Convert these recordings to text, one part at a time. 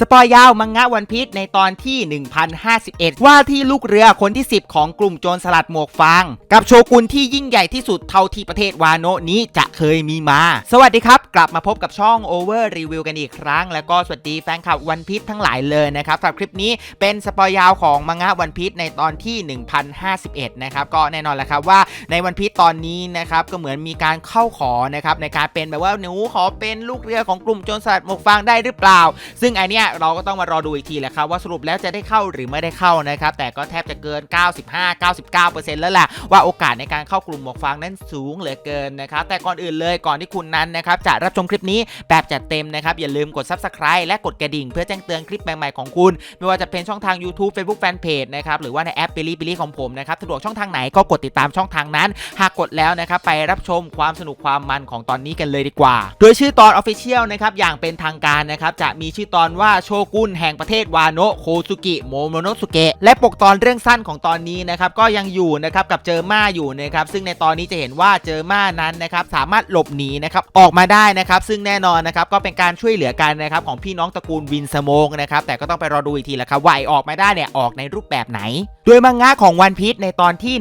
สปอยยาวมังงะวันพีชในตอนที่ 1051 ว่าที่ลูกเรือคนที่ 10 ของกลุ่มโจรสลัดหมวกฟาง กับโชกุนที่ยิ่งใหญ่ที่สุดเท่าที่ประเทศวาโนะนี้จะเคยมีมา สวัสดีครับ กลับมาพบกับช่อง Over Review กันอีกครั้ง แล้วก็สวัสดีแฟนคลับวันพีชทั้งหลายเลยนะครับสำหรับคลิปนี้เป็นสปอยยาวของมังงะวันพีชในตอนที่ 1051 นะครับก็แน่นอนแหละครับว่าในวันพีชตอนนี้นะครับก็เหมือนมีการเข้าขอนะครับในการเป็นแบบว่าหนูขอเป็นลูกเรือของกลุ่มโจรสลัดหมวกฟางได้หรือเปล่า ซึ่งไอเนี้ยเราก็ต้องมารอดูอีกทีแหละครับว่าสรุปแล้วจะได้เข้าหรือไม่ได้เข้านะครับแต่ก็แทบจะเกิน 95-99%แล้วแหละว่าโอกาสในการเข้ากลุ่มหมวกฟางนั้นสูงเหลือเกินนะครับแต่ก่อนอื่นเลยก่อนที่คุณนั้นนะครับจะรับชมคลิปนี้แบบจัดเต็มนะครับอย่าลืมกด Subscribe และกดกระดิ่ง เพื่อแจ้งเตือนคลิปใหม่ๆของคุณ ไม่ว่าจะเป็นช่องทาง YouTube Facebook Fanpage นะครับหรือว่าในแอป b i l l y b i l l y ของผมนะครับสะดวกช่องทางไหนก็กดติดตามช่องทางนั้น หากกดแล้วนะครับไปรับชมความสนุกความมันของตอนนี้กันเลยดีกว่า โดยชื่อตอน Official นะครับอย่างเป็นทางการนะครับจะมีชื่อตอนว่าโชกุนแห่งประเทศวาโนะโคซุกิโมโมโนสุเกะและปกตอนเรื่องสั้นของตอนนี้นะครับก็ยังอยู่นะครับกับเจอมาอยู่นะครับซึ่งในตอนนี้จะเห็นว่าเจอมานั้นนะครับสามารถหลบหนีนะครับออกมาได้นะครับซึ่งแน่นอนนะครับก็เป็นการช่วยเหลือกันนะครับของพี่น้องตระกูลวินสโมงนะครับแต่ก็ต้องไปรอดูอีกทีละครับว่าไอออกมาได้เนี่ยออกในรูปแบบไหน โดยมังงะของวันพีชในตอนที่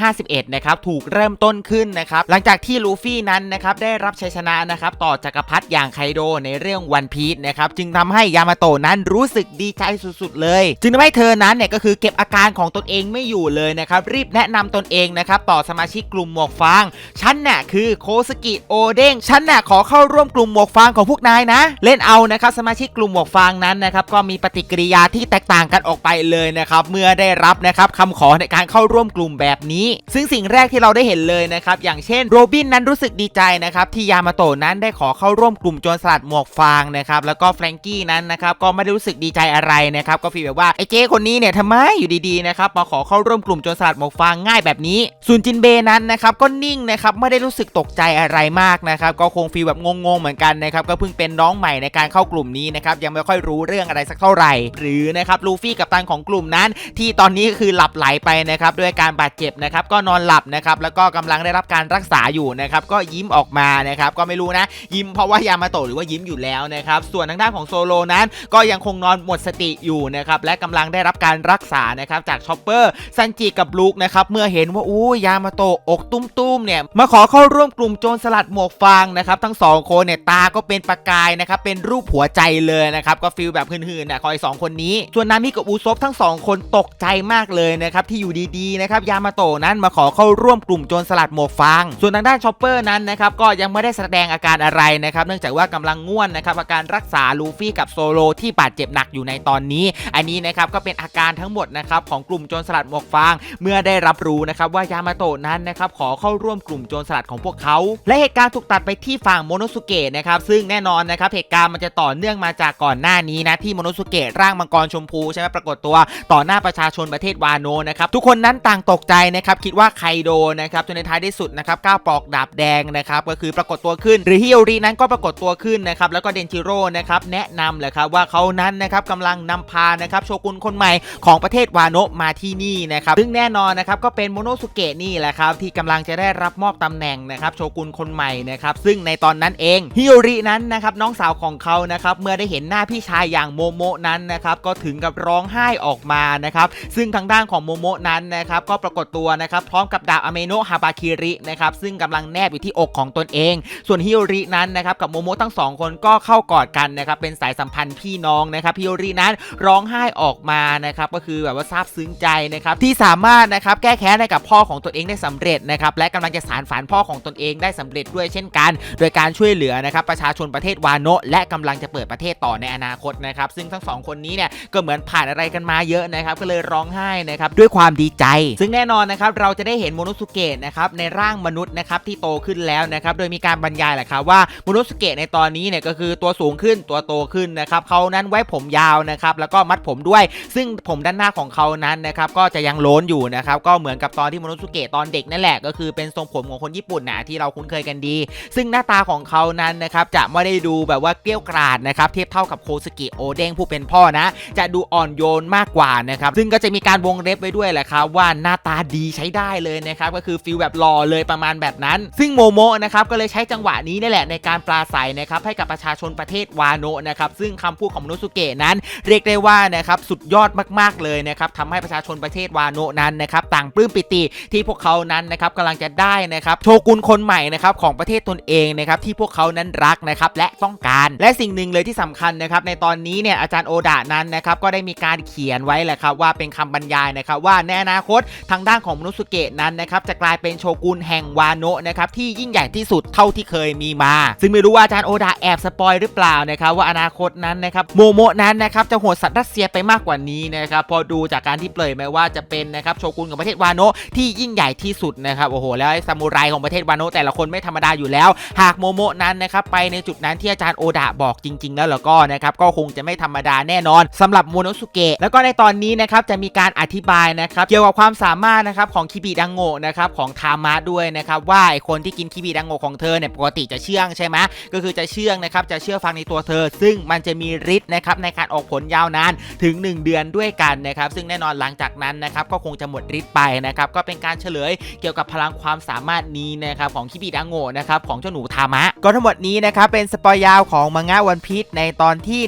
1051นะครับถูกเริ่มต้นขึ้นนะครับหลังจากที่ลูฟี่นั้นนะครับได้รับชัยชนะนะครับต่อจักรพรรดิอย่างไคโดในเรื่องวันพีชนะครับจึงทำให้ยามาโตะนั้นรู้สึกดีใจสุดๆ เลย จึงทำให้เธอนั้นเนี่ยก็คือเก็บอาการของตนเองไม่อยู่เลยนะครับรีบแนะนำตนเองนะครับต่อสมาชิกกลุ่มหมวกฟางฉันน่ะคือโคสกิโอเด้งฉันน่ะขอเข้าร่วมกลุ่มหมวกฟางของพวกนายนะ เล่นเอานะครับสมาชิกกลุ่มหมวกฟางนั้นนะครับก็มีปฏิกิริยาที่แตกต่างกันออกไปเลยนะครับเมื่อได้รับนะครับคำขอในการเข้าร่วมกลุ่มแบบนี้ ซึ่งสิ่งแรกที่เราได้เห็นเลยนะครับอย่างเช่นโรบินนั้นรู้สึกดีใจนะครับที่ยามาโตะนั้นได้ขอเข้าร่วมกลุ่มโจรสลัดหมวกฟางนะครับแล้วก็แฟรงกี้นั้นนะครับก็ไม่ได้รู้สึกดีใจอะไรนะครับก็ฟีลแบบว่าไอ้เจ๊คนนี้เนี่ยทำไมอยู่ดีๆนะครับมาขอเข้าร่วมกลุ่มโจรสลัดหมวกฟางง่ายแบบนี้ส่วนจินเบนั้นนะครับก็นิ่งนะครับไม่ได้รู้สึกตกใจอะไรมากนะครับก็คงฟีลแบบงงๆเหมือนกันนะครับก็เพิ่งเป็นน้องใหม่ในการเข้ากลุ่มนี้นะครับยังไม่ค่อยรู้เรื่องอะไรสักเท่าไหร่ หรือนะครับลูฟี่กับตันของกลุ่มนั้น ที่ตอนนี้ก็คือหลับไหลไปนะครับด้วยการบาดเจ็บนะครับก็นอนหลับนะครับแล้วก็กำลังได้รับการรักษาอยู่นะครับก็ยิ้มออกมานะครับก็ไม่รู้นะ ยิ้มเพราะว่ายามาโตหรือว่ายิ้มอยู่แล้วนะครับส่วนทางด้านของโซโลนั้นก็ยังคงนอนหมดสติอยู่นะครับและกำลังได้รับการรักษานะครับจากชอปเปอร์ซันจิกับลูกนะครับเมื่อเห็นว่าอู้ยามาโตะอกตุ้มๆเนี่ยมาขอเข้าร่วมกลุ่มโจรสลัดหมวกฟางนะครับทั้งสองคนเนี่ยตาก็เป็นประกายนะครับเป็นรูปหัวใจเลยนะครับก็ฟีลแบบหื่นๆนะคอยสองคนนี้ ส่วนนามิกับอูซบทั้งสองคนตกใจมากเลยนะครับที่อยู่ดีๆนะครับยามาโตะนั้นมาขอเข้าร่วมกลุ่มโจรสลัดหมวกฟาง ส่วนทางด้านชอปเปอร์นั้นนะครับก็ยังไม่ได้แสดงอาการอะไรนะครับเนื่องจากว่ากำลังง่วนนะครับอาการรักษาลูฟี่กับโซโลที่บาดเจ็บหนักอยู่ในตอนนี้ อันนี้นะครับก็เป็นอาการทั้งหมดนะครับของกลุ่มโจรสลัดหมวกฟาง เมื่อได้รับรู้นะครับว่ายามาโตะนั้นนะครับขอเข้าร่วมกลุ่มโจรสลัดของพวกเขา และเหตุการณ์ถูกตัดไปที่ฝั่งโมโนสุเกะนะครับซึ่งแน่นอนนะครับเหตุการณ์มันจะต่อเนื่องมาจากก่อนหน้านี้นะที่โมโนสุเกะร่างมังกรชมพูใช่ไหมปรากฏตัวต่อหน้าประชาชนประเทศวาโนนะครับทุกคนนั้นต่างตกใจนะครับคิดว่าไคโดนะครับจนในท้ายที่สุดนะครับก้าวปลอกดาบแดงนะครับก็คือปรากฏตัวขึ้น หรือฮิโอรินั้นก็ปรากฏตัวขึ้นนะครับแล้วก็เดนจิโร่นะครับแนะนำเลยครับว่าเขานั้นนะครับกำลังนำพานะครับโชกุนคนใหม่ของประเทศวาโนะมาที่นี่นะครับซึ่งแน่นอนนะครับก็เป็นโมโนสุเกะนี่แหละครับที่กำลังจะได้รับมอบตำแหน่งนะครับโชกุนคนใหม่นะครับซึ่งในตอนนั้นเองฮิโอรินั้นนะครับน้องสาวของเขานะครับเมื่อได้เห็นหน้าพี่ชายอย่างโมโมะนั้นนะครับก็ถึงกับร้องไห้ออกมานะครับซึ่งทางด้านของโมโมะนั้นนะครับก็ปรากฏตัวนะครับพร้อมกับดาบอเมโนะฮาบาคิรินะครับซึ่งกำลังแนบอยู่ที่อกของตนเอง ส่วนฮิโอรินั้นนะครับกับโมโมะทั้งสองคนก็เข้ากอดกันนะครับเป็นสายสัมพันธ์พี่น้องนะครับฮิโอรินั้นร้องไห้ออกมานะครับก็คือแบบว่าซาบซึ้งใจนะครับที่สามารถนะครับแก้แค้นให้กับพ่อของตนเองได้สำเร็จนะครับและกำลังจะสารฝันพ่อของตนเองได้สำเร็จด้วยเช่นกัน โดยการช่วยเหลือนะครับประชาชนประเทศวานโนะและกำลังจะเปิดประเทศต่อในอนาคตนะครับซึ่งทั้งสองคนนี้เนี่ยก็เหมือนผ่านอะไรกันมาเยอะนะครับก็เลยร้องไห้นะครับด้วยความดีใจ ซึ่งแน่นอนนะครับเราจะได้เห็นโมโนสุเกะนะครับในร่างมนุษย์นะครับที่โตขึ้นแล้วนะครับโดยมีการบรรยายแหละครับว่าโมโนสุเกะในตอนนี้เนี่ยก็คือตัวสูงขึ้นตัวโตขึ้นนะครับเขานั้นไว้ผมยาวนะครับแล้วก็มัดผมด้วย ซึ่งผมด้านหน้าของเขานั้นนะครับก็จะยังโล้นอยู่นะครับก็เหมือนกับตอนที่มโนสุเกะตอนเด็กนั่นแหละก็คือเป็นทรงผมของคนญี่ปุ่นนะที่เราคุ้นเคยกันดี ซึ่งหน้าตาของเขานั้นนะครับจะไม่ได้ดูแบบว่าเกลี้ยวกราดนะครับเทียบเท่ากับโคสกิโอเด้งผู้เป็นพ่อนะ จะดูอ่อนโยนมากกว่านะครับซึ่งก็จะมีการวงเล็บไว้ด้วยแหละครับว่าหน้าตาดีใช้ได้เลยนะครับก็คือฟิลแบบหล่อเลยประมาณแบบนั้น ซึ่งโมโมะนะครับก็เลยใช้จังหวะนี้นี่แหละในการปราศัยนะครับให้กับประชาชนประเทศวาโนะนะครับซึ่งคำพูดของมนุสุเกะนั้น เรียกได้ว่านะครับสุดยอดมากๆเลยนะครับทำให้ประชาชนประเทศวาโนะนั้นนะครับต่างปลื้มปิติที่พวกเขานั้นนะครับกำลังจะได้นะครับโชกุนคนใหม่นะครับของประเทศตนเองนะครับที่พวกเขานั้นรักนะครับและต้องการ และสิ่งหนึ่งเลยที่สำคัญนะครับในตอนนี้เนี่ยอาจารย์โอดะนั้นนะครับก็ได้มีการเขียนไว้แหละครับว่าเป็นคำบรรยายนะครับว่าในอนาคตทางด้านของมนุสุเกะนั้นนะครับจะกลายเป็นโชกุนแห่งวาโนะนะครับที่ยิ่งใหญ่ที่สุดเท่าที่เคยมีมา ซึ่งไม่รู้ว่าอาจารย์โอดะแอบสปอยหรือเปล่านะครับว่าอนาคตนั้นนะครับโมโมนั้นนะครับจะโหดสัตว์รัสเซียไปมากกว่านี้นะครับพอดูจากการที่เปลยมาว่าจะเป็นนะครับโชกุนของประเทศวาโนะที่ยิ่งใหญ่ที่สุดนะครับโอ้โหแล้วซามูไรของประเทศวาโนะแต่ละคนไม่ธรรมดาอยู่แล้ว หากโมโมนั้นนะครับไปในจุดนั้นที่อาจารย์โอดะบอกจริง ๆ แล้วแล้วก็นะครับก็คงจะไม่ธรรมดาแน่นอนสำหรับโมโนสุเกะแล้วก็ในตอนนี้นะครับจะมีการอธิบายนะครับเกี่ยวกับความสามารถนะครับของคิบิดังโงะนะครับของทามะด้วยนะครับว่าไอคนที่กินคิบิดังโงะของเธอเนี่ยปกติจะเชื่องใช่ไหมก็คือจะเชื่องนะครับจะเชื่อฟังในตัวเธอ ซึ่งมันจะมีฤทธิ์นะครับในการออกผลยาวนานถึง 1 เดือนด้วยกันนะครับซึ่งแน่นอนหลังจากนั้นนะครับก็คงจะหมดฤทธิ์ไปนะครับก็เป็นการเฉลยเกี่ยวกับพลังความสามารถนี้นะครับของคิบิดังโงะนะครับของเจ้าหนูทามะ ก็ทั้งหมดนี้นะครับเป็นสปอยยาวของมังงะวันพีชในตอนที่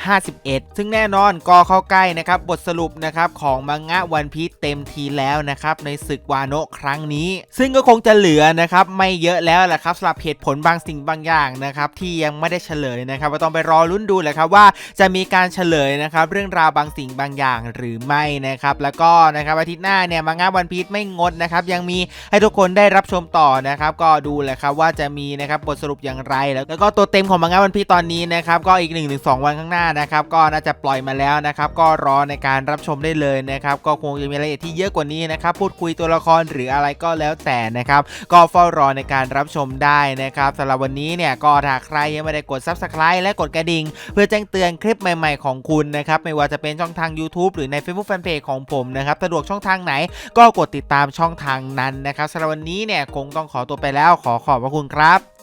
1051 ซึ่งแน่นอนก็เข้าใกล้นะครับบทสรุปนะครับของมังงะวันพีชเต็มทีแล้วนะครับในศึกวาโนะครั้งนี้ ซึ่งก็คงจะเหลือนะครับไม่เยอะแล้วแหละครับสำหรับเหตุผลบางสิ่งบางอย่างนะครับที่ยังไม่ได้เฉลยนะครับก็ต้องไปรอลุ้นดูแหละครับว่าจะมีการเฉลยนะครับเรื่องราวบางสิ่งบางอย่างหรือไม่นะครับแล้วก็นะครับอาทิตย์หน้าเนี่ยมังงะวันพีชไม่งดนะครับยังมีให้ทุกคนได้รับชมต่อนะครับก็ดูแหละครับว่าจะมีนะครับบทสรุปอย่างไร แล้วก็ตัวเต็มของมังงะวันพีชตอนนี้นะครับก็อีก1-2วันข้างหน้านะครับก็น่าจะปล่อยมาแล้วนะครับก็รอในการรับชมได้เลยนะครับก็คงจะมีรายละเอียดที่เยอะกว่านี้นะครับพูดคุยตัวละครหรืออะไรก็แล้วแต่นะครับก็เฝ้ารอในการรับชมได้นะครับสำหรับวันนี้เนี่ยก็ถ้าใครยังไม่ได้กด Subscribe และกดกระดิ่งเพื่อแจ้งเตือนคลิปใหม่ๆของคุณนะครับไม่ว่าจะเป็นช่องทาง YouTube หรือใน Facebook Fanpage ของผมนะครับสะดวกช่องทางไหนก็กดติดตามช่องทางนั้นนะครับสำหรับวันนี้เนี่ยคงต้องขอตัวไปแล้วขอขอบพระคุณครับ